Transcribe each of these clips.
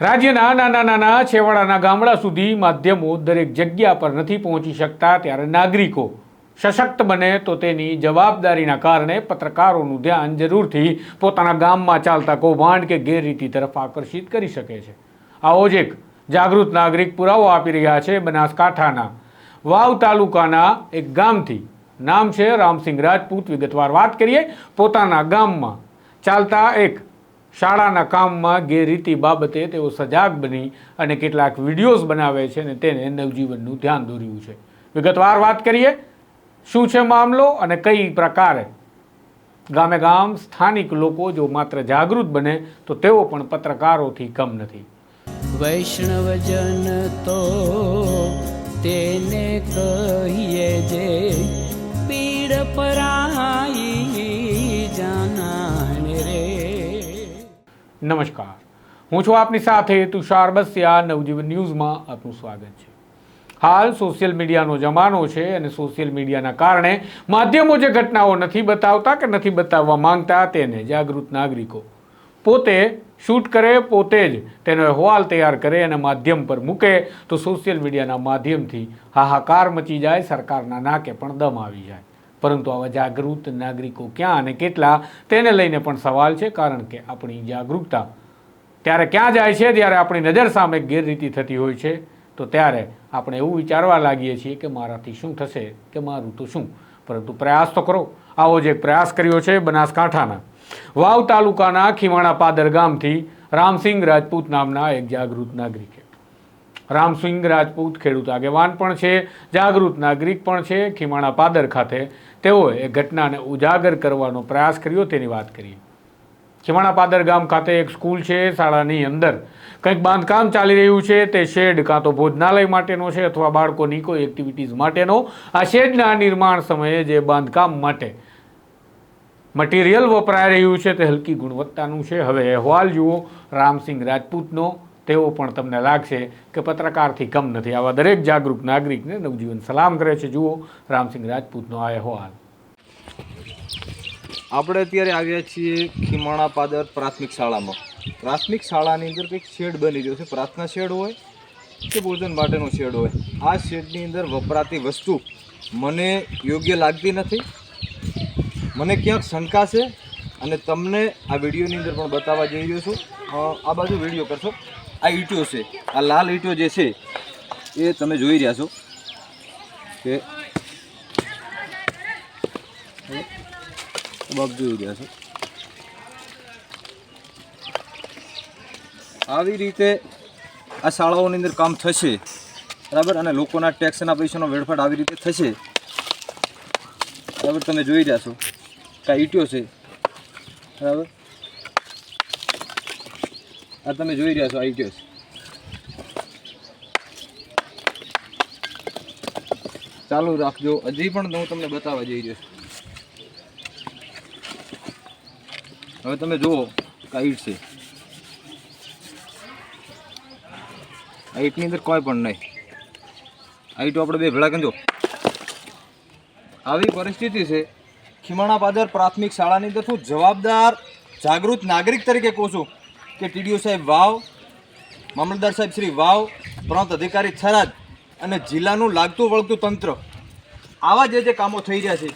રાજ્યના નાના નાના છેવાડાના ગામડા સુધી માધ્યમો દરેક જગ્યા પર નથી પહોંચી શકતા ત્યારે નાગરિકો સશક્ત બને તો તેની જવાબદારીના કારણે પત્રકારોનું ધ્યાન જરૂરથી પોતાના ગામમાં ચાલતા કૌભાંડ કે ગેરરીતિ તરફ આકર્ષિત કરી શકે છે. આવો જ એક જાગૃત નાગરિક પુરાવો આપી રહ્યા છે બનાસકાંઠાના વાવ તાલુકાના એક ગામથી. નામ છે રામસિંહ રાજપૂત. વિગતવાર વાત કરીએ. પોતાના ગામમાં ચાલતા એક શાળાના કામમાં ગેરરીતિ બાબતે તેઓ સજાગ બની અને કેટલાક વિડીયોઝ બનાવે છે અને તેને નવજીવનનું ધ્યાન દોર્યું છે. વિગતવાર વાત કરીએ, શું છે મામલો અને કઈ પ્રકારે? ગામે ગામ સ્થાનિક લોકો જો માત્ર જાગૃત બને તો તેઓ પણ પત્રકારોથી કમ નથી. વૈષ્ણવજન તો તેને કહીએ જે પીડ પરાઈ નમસ્કાર. હું છું આપની સાથે તુષાર બસિયા, નવજીવન ન્યૂઝમાં આપનું સ્વાગત છે. હાલ સોશિયલ મીડિયાનો જમાનો છે અને સોશિયલ મીડિયાના કારણે માધ્યમો જે ઘટનાઓ નથી બતાવતા કે નથી બતાવવા માંગતા તેને જાગૃત નાગરિકો. પોતે શૂટ કરે, પોતે જ તેનો અહેવાલ તૈયાર કરે અને માધ્યમ પર મૂકે તો સોશિયલ મીડિયાના માધ્યમથી હાહાકાર મચી જાય, સરકારના નાકે પણ દમ આવી જાય. પરંતુ આવા જાગૃત નાગરિકો ક્યાં અને કેટલા, તેને લઈને પણ સવાલ છે, કારણ કે આપણી જાગૃતતા ત્યારે ક્યાં જાય છે, જ્યારે આપણી નજર સામે ગેરરીતિ થતી હોય છે, તો ત્યારે આપણે એવું વિચારવા લાગીએ છીએ કે મારાથી શું થશે, કે મારું તો શું? પરંતુ પ્રયાસ તો કરો. આવો જ એક પ્રયાસ કર્યો છે બનાસકાંઠાના. વાવ તાલુકાના ખીમાણા પાદર ગામથી રામસિંહ રાજપૂત નામના એક જાગૃત નાગરિકે. રામસિંહ રાજપૂત ખેડૂત આગેવાન પણ છે, જાગૃત નાગરિક પણ છે. ખીમાણા પાદર ખાતે તેઓએ ઘટનાને ઉજાગર કરવાનો પ્રયાસ કર્યો તેની વાત કરીએ. ખીમાણા પાદર ગામ ખાતે એક સ્કૂલ છે, શાળાની અંદર. કંઈક બાંધકામ ચાલી રહ્યું છે, તે શેડ કાં તો ભોજનાલય માટેનો છે અથવા બાળકોની કોઈ એક્ટિવિટીઝ માટેનો. આ શેડના નિર્માણ સમયે જે બાંધકામ માટે મટીરિયલ વપરાઈ રહ્યું છે, તે હલકી ગુણવત્તાનું છે. હવે અહેવાલ જુઓ, રામસિંહ રાજપૂતનો તેઓ પણ તમને લાગશે કે પત્રકારથી કમ નથી. આવા દરેક જાગૃત નાગરિકને નવજીવન સલામ કરે છે. જુઓ, રામસિંહ રાજપૂતનો આ અહેવાલ. આપણે અત્યારે આવ્યા છીએ ખીમાણા પાદર પ્રાથમિક શાળામાં. પ્રાથમિક શાળાની અંદર કંઈક શેડ બની રહ્યો છે. પ્રાર્થના શેડ હોય કે ભોજન માટેનો શેડ હોય? આ શેડની અંદર વપરાતી વસ્તુ મને યોગ્ય લાગતી નથી. મને ક્યાંક શંકા છે અને તમને આ વિડીયોની અંદર પણ બતાવવા જઈ રહ્યો છું. આ બાજુ વીડિયો કરશો? આ ઈંટો છે. આ લાલ ઈંટો જે છે, એ તમે જોઈ રહ્યા છો કે બાપ જોઈ રહ્યા છો. આવી રીતે આ શાળાઓની અંદર કામ થશે, બરાબર? અને લોકોના ટેક્સના પૈસાનો વેડફાટ આવી રીતે થશે. બરાબર? તમે જોઈ રહ્યા છો કાં ઈટ્યો છે, બરાબર? આ તમે જોઈ રહ્યા છો આ ગયો ચાલુ રાખજો. હજી પણ હું તમને બતાવવા જઈ રહ્યો હવે તમે જુઓ કાઈટ છે. આઈટની અંદર કોઈ પણ નહીં. આઈટો આપણે બે ભેળા કરી આવી પરિસ્થિતિ છે. ખીમાણા પાદર પ્રાથમિક શાળાની અંદર હું જવાબદાર, જાગૃત નાગરિક તરીકે કહું છું. કે ટીડીઓ સાહેબ વાવ, મામલતદાર સાહેબ શ્રી વાવ, પ્રાંત અધિકારી થરાદ અને જિલ્લાનું લાગતું વળગતું તંત્ર. આવા જે જે કામો થઈ રહ્યા છે,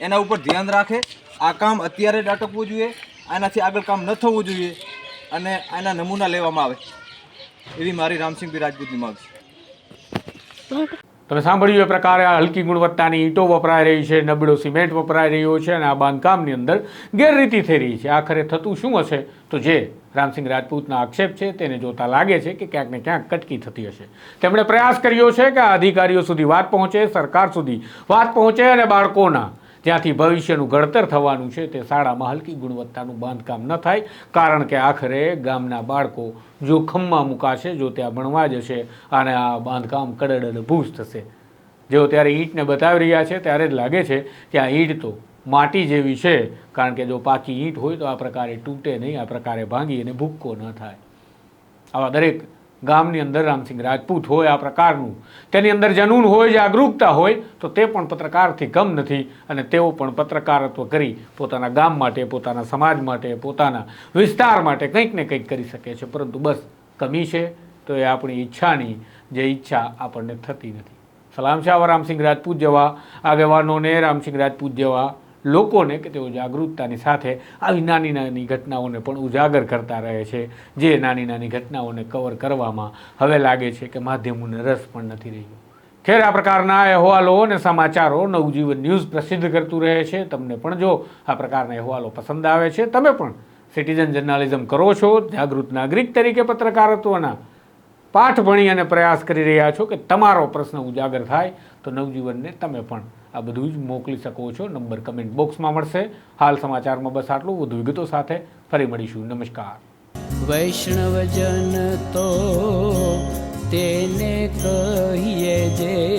એના ઉપર ધ્યાન રાખે. આ કામ અત્યારે જ અટકવું જોઈએ, આનાથી આગળ કામ ન થવું જોઈએ અને આના નમૂના લેવામાં આવે. એવી મારી રામસિંહભાઈ રાજપૂતની માંગ છે. તમે સાંભળ્યું એ પ્રકારે આ હલકી ગુણવત્તાની ઈંટો વપરાઈ રહી છે, નબળો સિમેન્ટ વપરાઈ રહ્યો છે અને આ બાંધકામની અંદર ગેરરીતિ થઈ રહી છે. આખરે થતું શું હશે? તો જે રામસિંહ રાજપૂતના આક્ષેપ છે, તેને જોતા લાગે છે કે ક્યાંક ને ક્યાંક કટકી થતી હશે. તેમણે પ્રયાસ કર્યો છે કે આ અધિકારીઓ સુધી વાત પહોંચે, સરકાર સુધી વાત પહોંચે અને બાળકોના જ્યાંથી ભવિષ્યનું ઘડતર થવાનું છે, તે શાળામાં હલકી ગુણવત્તાનું બાંધકામ ન થાય, કારણ કે આખરે ગામના બાળકો જોખમમાં મુકાશે, જો ત્યાં ભણવા જશે અને આ બાંધકામ કડડ ભૂસ થશે. જેઓ ત્યારે ઈંટને બતાવી રહ્યા છે, ત્યારે જ લાગે છે કે આ ઈંટ તો માટી જેવી છે, કારણ કે જો પાકી ઈંટ હોય તો આ પ્રકારે તૂટે નહીં, આ પ્રકારે ભાંગી અને ભૂક્કો ન થાય. આવા દરેક ગામની અંદર રામસિંહ રાજપૂત હોય આ પ્રકારનું. તેની અંદર જનૂન હોય જાગૃતતા હોય, તો તે પણ પત્રકારથી કમ નથી અને તેઓ પણ પત્રકારત્વ કરી પોતાના ગામ માટે, પોતાના સમાજ માટે, પોતાના વિસ્તાર માટે કંઈક ને કંઈક કરી શકે છે. પરંતુ બસ કમી છે, તો એ આપણી ઈચ્છાની જે ઈચ્છા આપણને થતી નથી. સલામ આવા રામસિંહ રાજપૂત જેવા આગેવાનોને, રામસિંહ રાજપૂત જેવા લોકોને કે તેઓ જાગૃતતાની સાથે આવી નાની નાની ઘટનાઓને પણ ઉજાગર કરતા રહે છે. જે નાની નાની ઘટનાઓને કવર કરવામાં હવે લાગે છે કે માધ્યમોને રસ પણ નથી રહ્યો. ખેર આ પ્રકારના અહેવાલો અને સમાચારો નવજીવન ન્યૂઝ પ્રસિદ્ધ કરતું રહે છે. તમને પણ જો આ પ્રકારના અહેવાલો પસંદ આવે છે, તમે પણ સિટીઝન જર્નાલિઝમ કરો છો. જાગૃત નાગરિક તરીકે પત્રકારત્વના પાઠ ભણી અને પ્રયાસ કરી રહ્યા છો કે તમારો પ્રશ્ન ઉજાગર થાય તો નવજીવનને તમે પણ આ બધું જ મોકલી શકો છો. નંબર કમેન્ટ બોક્સમાં મળશે. હાલ સમાચારમાં બસ આટલું. વધુ વિગતો સાથે ફરી મળીશું. નમસ્કાર. વૈષ્ણવજન તો તેને કહીએ જે